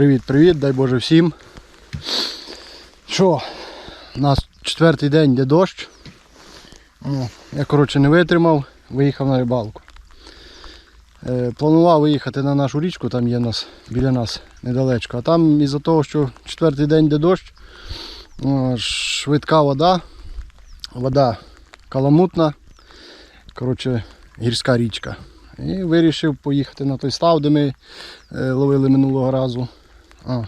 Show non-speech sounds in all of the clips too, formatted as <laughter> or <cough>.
Привіт-привіт, дай Боже всім. Що, у нас четвертий день йде дощ. Я коротше не витримав, виїхав на рибалку. Е, планував виїхати на нашу річку, там є нас біля нас недалечко. А там із-за того, що четвертий день йде дощ, швидка вода, вода каламутна, коротше, гірська річка. І вирішив поїхати на той став, де ми е, ловили минулого разу. А,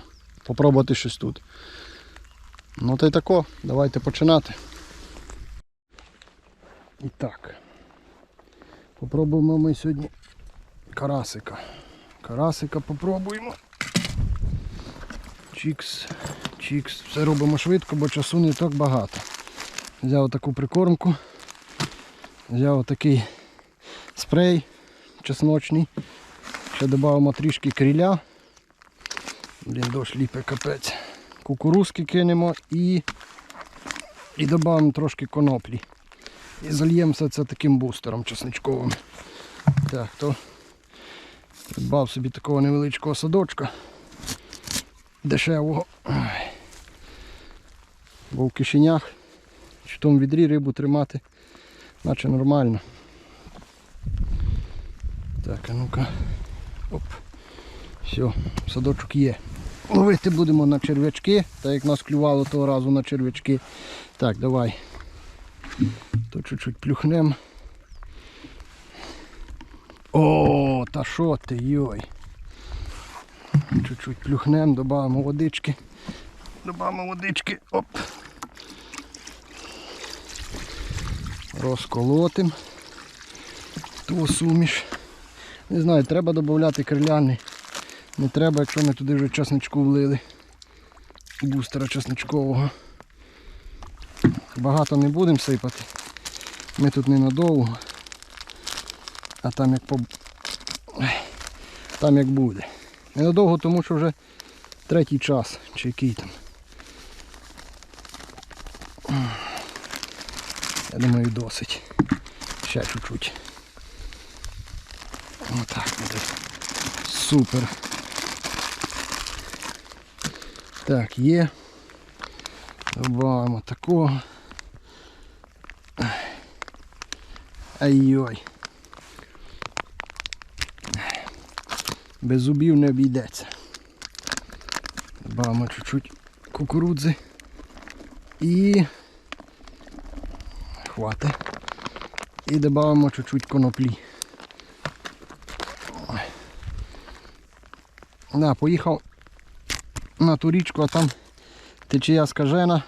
попробувати щось тут. Ну та й тако, давайте починати. І так. Попробуємо ми сьогодні карасика. Карасика попробуємо. Чікс, чікс. Все робимо швидко, бо часу не так багато. Взяв таку прикормку. Взяв такий спрей чесночний. Ще додамо трішки кріля. Блін, дощ ліпе капець. Кукурузки кинемо і, і додамо трошки коноплі. І зальємо все це таким бустером чесничковим. Так, то придбав собі такого невеличкого садочка. Дешевого. Бо в кишенях чи тому відрі рибу тримати, наче нормально. Так, а ну-ка. Оп. Все, садочок є. Ловити будемо на черв'ячки, так як нас клювало того разу на черв'ячки. Так, давай. То чуть-чуть плюхнем. О, та що ти, йой. Чуть-чуть плюхнем, додамо водички. Додамо водички. Оп. Розколотим. Ту суміш. Не знаю, треба додати криляний. Не треба, якщо ми туди вже чесничку влили. Бустера чесничкового. Багато не будемо сипати. Ми тут ненадовго. А там як по... Там як буде. Ненадовго, тому що вже третій час, чи який там. Я думаю, досить. Ще чуть-чуть. Отак буде. Супер. Так, є. Добавимо такого. Ай-ой. Без зубів не обійдеться. Добавимо чуть-чуть кукурудзи. І хватить. І додамо чуть-чуть коноплі. Да, поїхав на ту річку, а там течія скажена.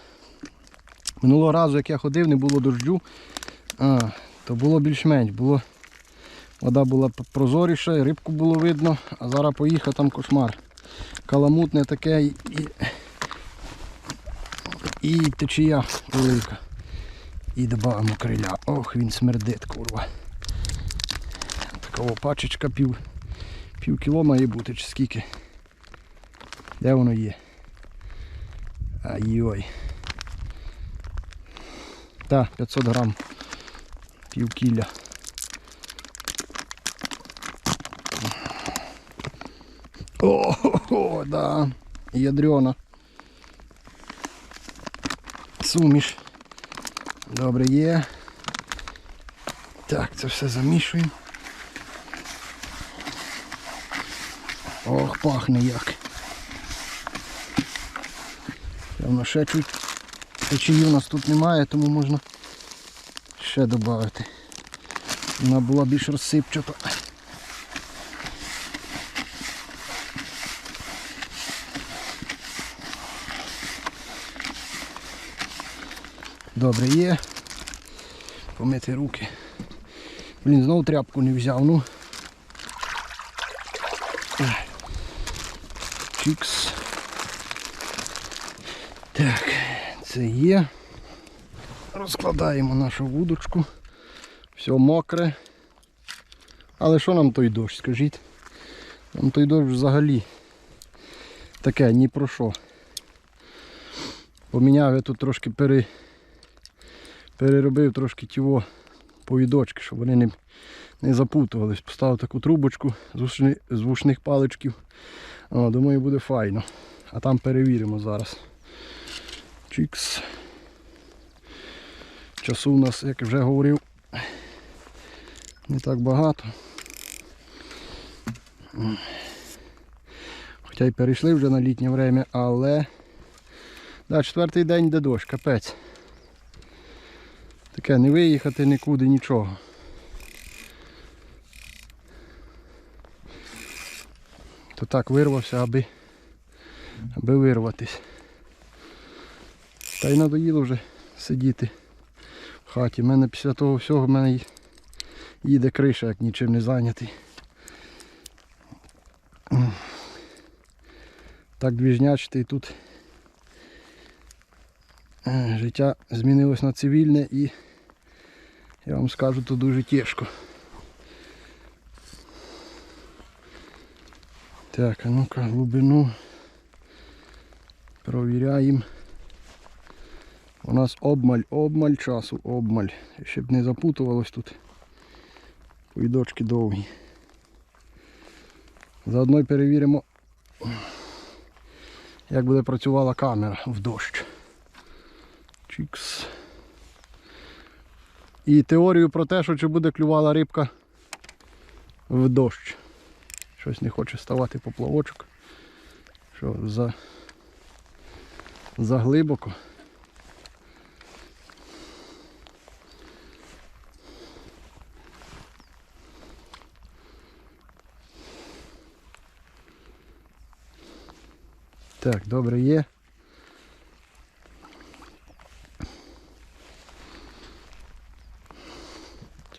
Минулого разу, як я ходив, не було дождю, а, то було більш-менш. Було, вода була прозоріша, рибку було видно, а зараз поїхав там кошмар. Каламутне таке і, і, течія велика. І додаємо криля. Ох, він смердить, курва. Така пачечка пів, пів кіло має бути, чи скільки. Де воно є? Ай-ой. Так, 500 грам. Пів кілля. О, о, да. Ядрена. Суміш. Добре є. Так, це все замішуємо. Ох, пахне як. Певно, ще чуть печії у нас тут немає, тому можна ще додати. Вона була більш розсипчата. Добре є. Помити руки. Блін, знову тряпку не взяв, ну. Чікс. Так, це є. Розкладаємо нашу вудочку. Все мокре. Але що нам той дощ, скажіть? Нам той дощ взагалі таке, ні про що. Поміняв я тут трошки пере... переробив трошки тіво повідочки, щоб вони не, не запутувались. Поставив таку трубочку з вушни- з вушних паличків. О, думаю, буде файно. А там перевіримо зараз. Чікс. Часу у нас, як вже говорив, не так багато. Хоча й перейшли вже на літнє время, але да, четвертий день йде дощ, капець. Таке не виїхати нікуди, нічого. То так вирвався, аби, аби вирватись. Та й надоїло вже сидіти в хаті. У мене після того всього в мене їде криша, як нічим не зайнятий. Так двіжнячити і тут е, життя змінилось на цивільне і я вам скажу, то дуже тяжко. Так, а ну-ка глибину провіряємо. У нас обмаль, обмаль часу, обмаль. Щоб не запутувалось тут. Повідочки довгі. Заодно перевіримо, як буде працювала камера в дощ. Чікс. І теорію про те, що чи буде клювала рибка в дощ. Щось не хоче ставати поплавочок. Що за, за глибоко. Так, добре є.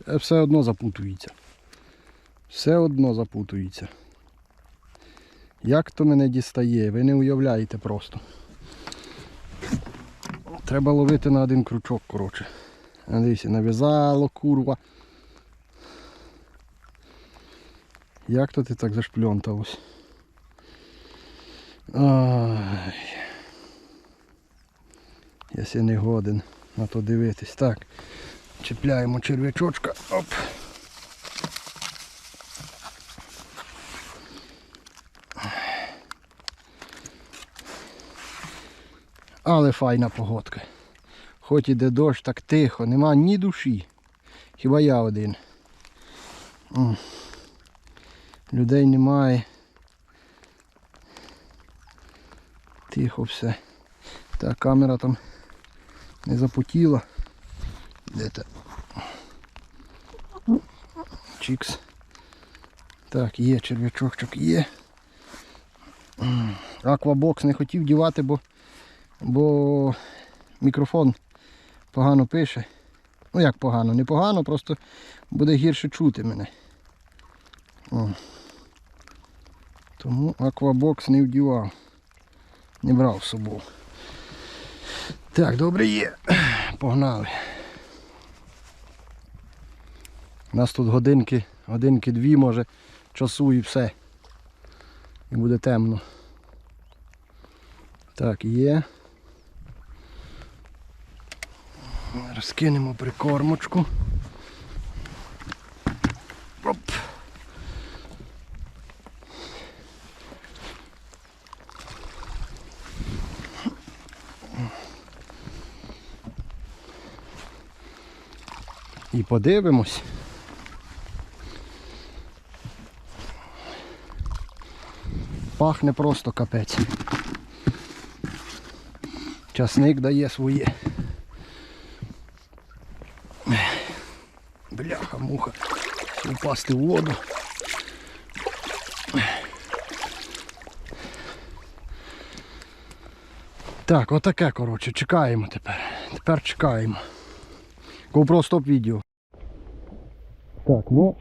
Все одно запутується. Все одно запутується. Як то мене дістає, ви не уявляєте просто. Треба ловити на один крючок, коротше. Дивіться, нав'язало курва. Як то ти так зашпльонталось? Ай. Я ся не годен на то дивитись. Так. Чіпляємо черв'ячочка. Оп. Але файна погодка. Хоч іде дощ, так тихо, нема ні душі. Хіба я один. Людей немає. Тихо все. Так, камера там не запотіла. Де то? Чікс. Так, є черв'ячочок, є. Аквабокс не хотів дівати, бо, бо мікрофон погано пише. Ну як погано, не погано, просто буде гірше чути мене. О. Тому аквабокс не вдівав. Не брав з собою. Так, добре є. Погнали. У нас тут годинки, годинки дві, може, часу і все. І буде темно. Так, є. Розкинемо прикормочку. Оп. І подивимось. Пахне просто капець. Часник дає своє. Бляха, муха. Упасти в воду. Так, отаке, коротше, чекаємо тепер. Тепер чекаємо. GoPro стоп відео. Так, ну.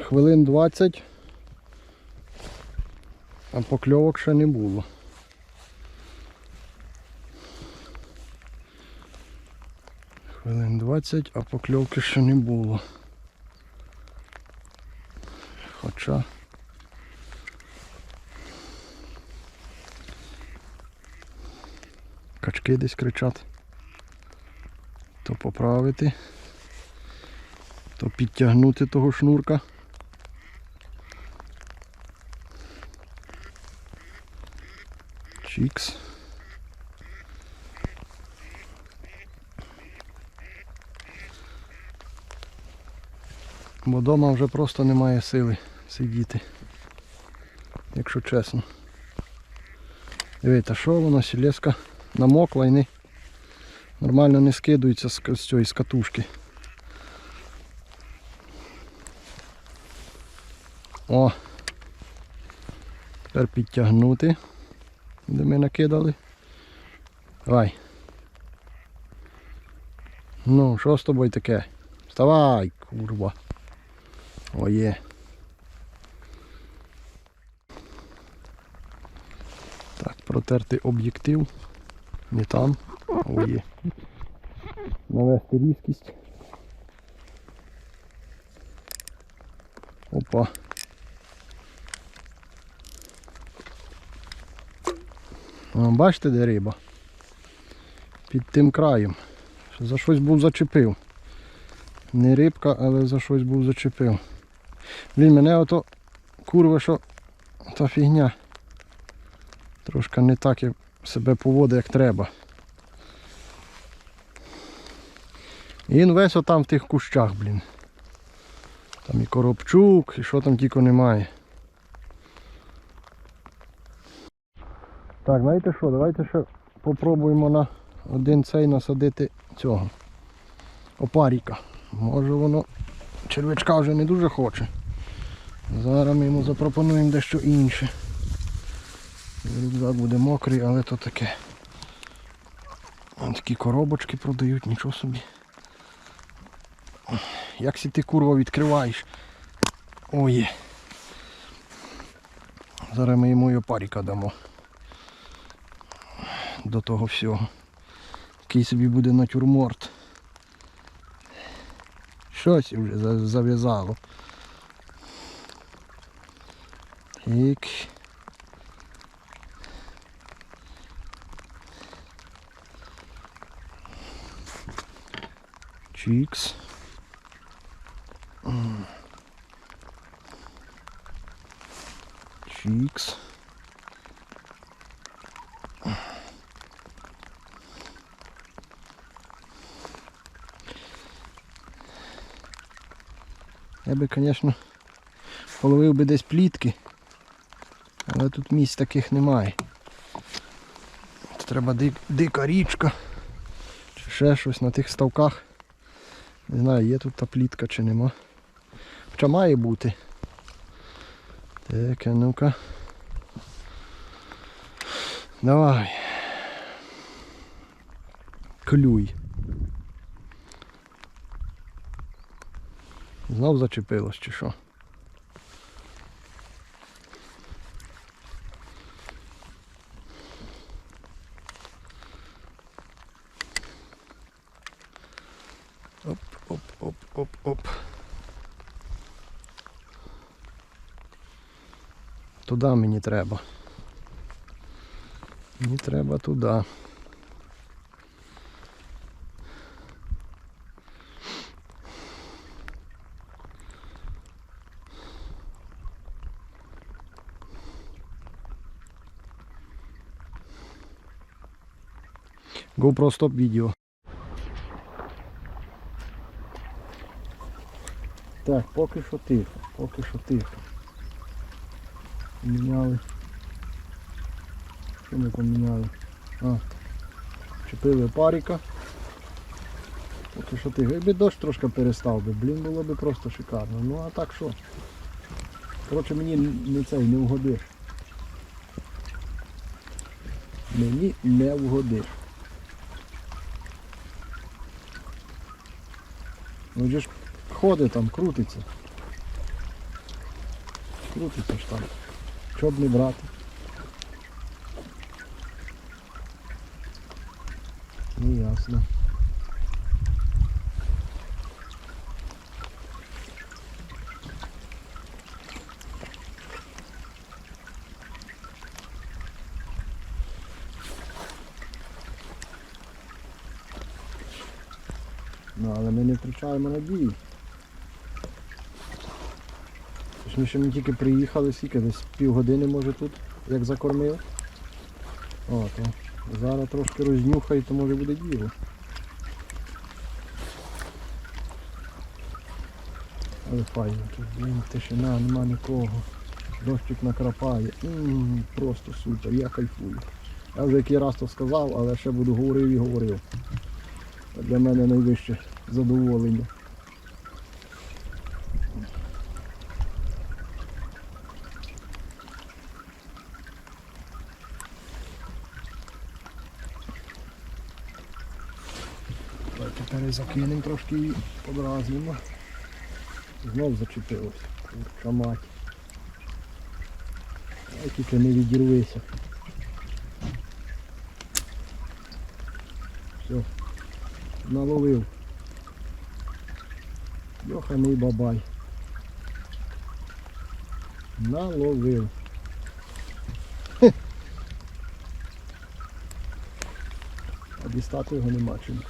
Хвилин 20. А покльовок ще не було. Хвилин 20, а покльовки ще не було. Хоча. Качки десь кричать. То поправити, то підтягнути того шнурка. Чікс. Бо вдома вже просто немає сили сидіти, якщо чесно. Дивіться, що воно сілеска намокла і не, нормально не скидується з, з цієї з катушки. О! Тепер підтягнути, де ми накидали. Давай. Ну, що з тобою таке? Вставай, курва. О, є. Так, протерти об'єктив. Не там. О, є. Навести різкість. Опа. Бачите, де риба? Під тим краєм. За щось був зачепив. Не рибка, але за щось був зачепив. Блін, мене ото курва, що та фігня. Трошки не так як себе поводить, як треба. І він весь отам в тих кущах, блін. Там і коробчук, і що там тільки немає. Так, знаєте що, давайте ще попробуємо на один цей насадити цього опаріка. Може воно червячка вже не дуже хоче. Зараз ми йому запропонуємо дещо інше. Рюкзак буде мокрий, але то таке. Ось такі коробочки продають, нічого собі. Як си ти курва відкриваєш? Ой. Зараз ми йому і опаріка дамо. До того всього. Такий собі буде натюрморт. Щось вже за- зав'язало. Так. Чікс. Чікс. Я би, звісно, половив би десь плітки, але тут місць таких немає. Треба дик, дика річка чи ще щось на тих ставках. Не знаю, є тут та плітка чи нема. Хоча має бути. Так, а ну-ка. Давай. Клюй. Знов зачепилось чи що? Оп, оп, оп, оп, оп. Туди мені треба. Мені треба туди. GoPro стоп відео. Так, поки що тихо, поки що тихо. Поміняли. Що ми поміняли? А, чепили паріка. Поки що тихо. Якби дощ трошки перестав би, блін, було б просто шикарно. Ну а так що? Коротше, мені не цей не вгодиш. Мені не вгодиш. Ну же ж ходить там, крутиться. Крутиться ж там. Що б не брати? Ну ясно. Ну, але ми не втрачаємо надії. Тож Ми ще не тільки приїхали, скільки десь півгодини може тут, як закормив. О, то зараз трошки рознюхає, то може буде діло. Але файно, тут блін, тишина, нема нікого. Дощик накрапає. М, просто супер, я кайфую. Я вже який раз то сказав, але ще буду говорив і говорив. Для мене найвище задоволення. Тепер закинемо трошки і подразнимо. Знов зачепилось. Курча мать. Ай, тільки не відірвися. Все. Наловив. Йоханий бабай. Наловив. Хе. А дістати його нема чим.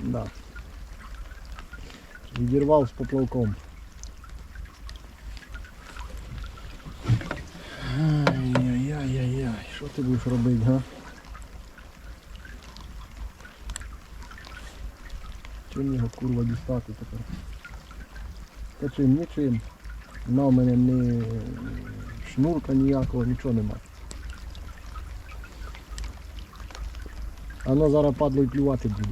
Да. Відірвав з поплавком. Ай-яй-яй-яй, що ти будеш робити, га? Чим його курва дістати тепер? Та чим, нічим. На в мене ні шнурка ніякого, нічого нема. Воно зараз падло і плювати буде.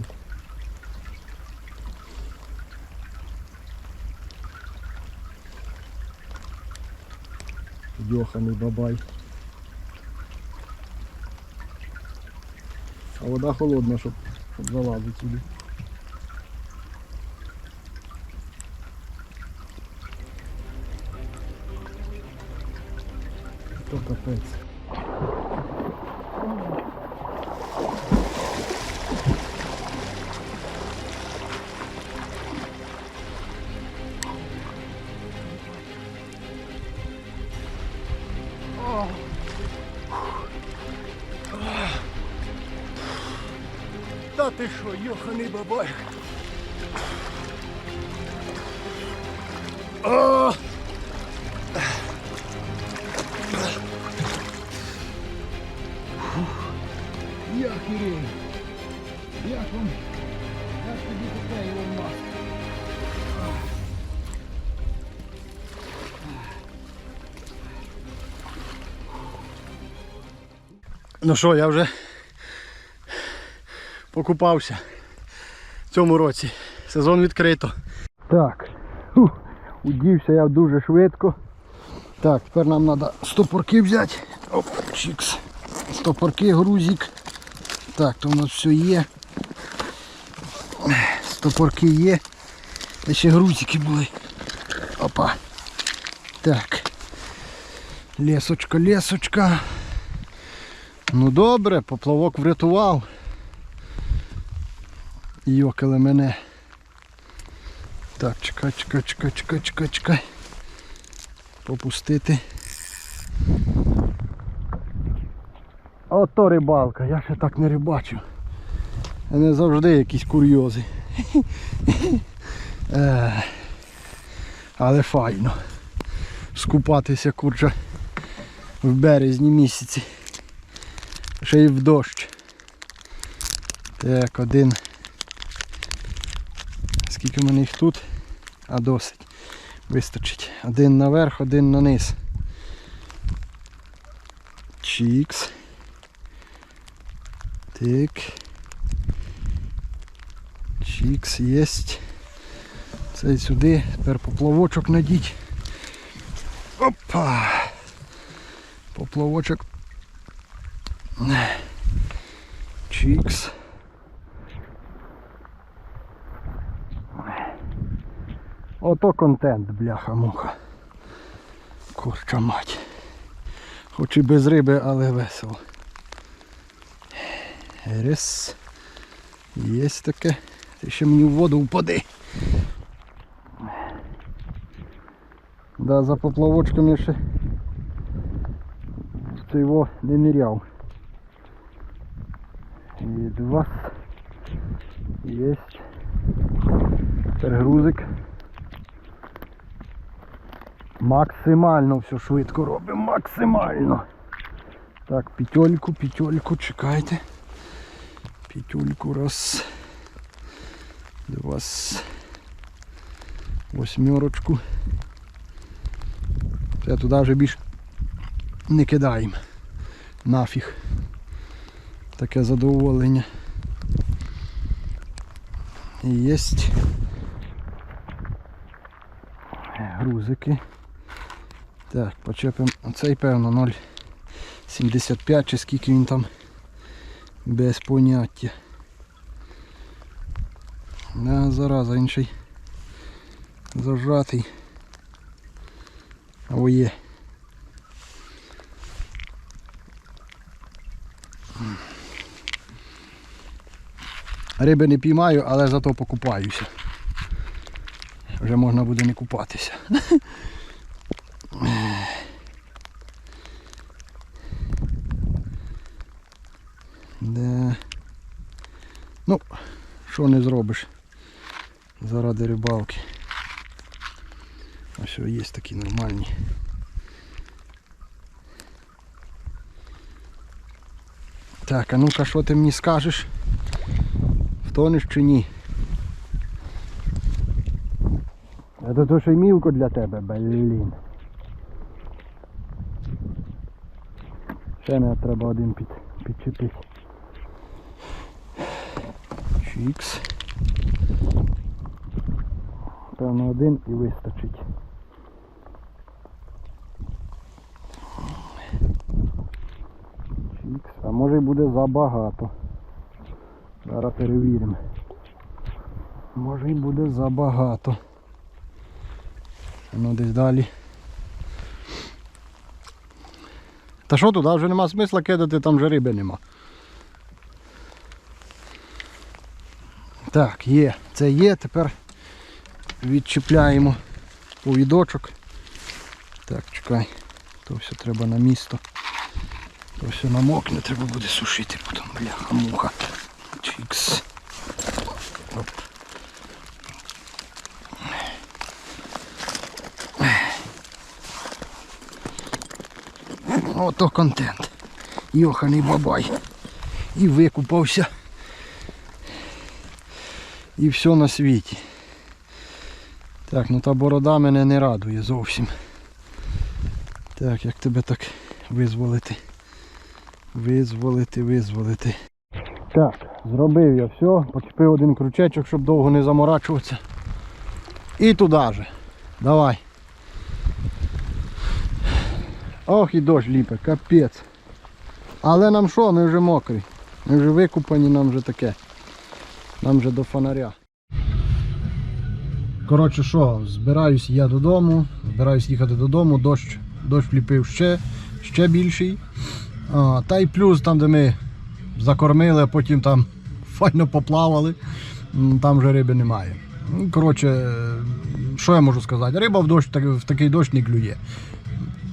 Йоханий бабай. А вода холодна, щоб, щоб залазити сюди. Капець. Та ти що, йоханий бабай. Ну що, я вже покупався в цьому році. Сезон відкрито. Так, удівся я дуже швидко. Так, тепер нам треба стопорки взяти. Оп, чікс. Стопорки, грузик. Так, то у нас все є. Стопорки є. Та ще грузики були. Опа. Так. Лесочка, лесочка. Ну добре, поплавок врятував. Йокали мене. Так, чекай, чекай, чекай, чекай, чекай, чекай. Попустити. Ото рибалка, я ще так не рибачив. А не завжди якісь курйози. <laughs> Е, Але файно. Скупатися курча в березні місяці. Ще й в дощ. Так, один. Скільки в мене їх тут? А досить. Вистачить. Один наверх, один на низ. Чікс. Так. Чікс єсть. Цей сюди. Тепер поплавочок надіть. Опа! Поплавочок. Чікс. Ото контент, бляха-муха. Курча мать. Хоч і без риби, але весело. Рес. Є таке. Ти ще мені в воду впади. Да, за поплавочками ще це його не ниряв. І два. Єсть. Тепер грузик. Максимально все швидко робимо, максимально. Так, п'ятьольку, п'ятьольку, чекайте. П'ятюльку раз. Два. Восьмерочку. Це туди вже більш не кидаємо. Нафіг. Таке задоволення. І єсть. Грузики. Так, почепимо. Оцей певно 0,75 чи скільки він там без поняття. Да, зараза, інший зажатий. О є. Риби не піймаю, але зато покупаюся. Вже можна буде не купатися. Да. Ну, що не зробиш заради рибалки. А що є такі нормальні. Так, а ну-ка, що ти мені скажеш? Втонеш чи ні? А то то ще й мілко для тебе, блін. Ще не треба один під, підчепити. Чікс. Певно один і вистачить. Чікс. А може й буде забагато. Зараз перевіримо. Може й буде забагато. Ну десь далі. Та що туди вже нема смисла кидати, там вже риби нема. Так, є, це є, тепер відчіпляємо повідочок. Так, чекай, то все треба на місто. То все намокне, треба буде сушити потім, бляха, муха. Чікс. Оп. Ото контент. Йоханий бабай. І викупався. І все на світі. Так, ну та борода мене не радує зовсім. Так, як тебе так визволити? Визволити, визволити. Так, зробив я все, почепив один крючечок, щоб довго не заморачуватися. І туди же. Давай. Ох і дощ ліпе, капець. Але нам що, ми вже мокрі. Ми вже викупані, нам вже таке. Нам вже до фонаря. Коротше що, збираюсь я додому, збираюсь їхати додому, дощ, дощ ліпив ще, ще більший. А, та й плюс там, де ми закормили, а потім там файно поплавали, там вже риби немає. Ну, Коротше, е, що я можу сказати? Риба в, дощ, в такий дощ не клює.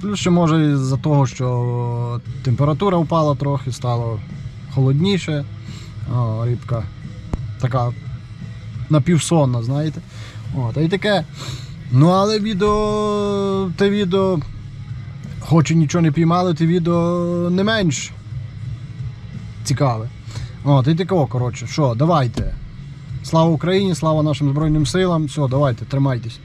Плюс ще може із-за того, що температура впала трохи, стало холодніше. О, рибка така напівсонна, знаєте. О, та й таке. Ну але відео, те відео, хоч і нічого не піймали, те відео не менш цікаве. От, І тако, коротше, що, давайте. Слава Україні, слава нашим Збройним силам. Все, давайте, тримайтесь.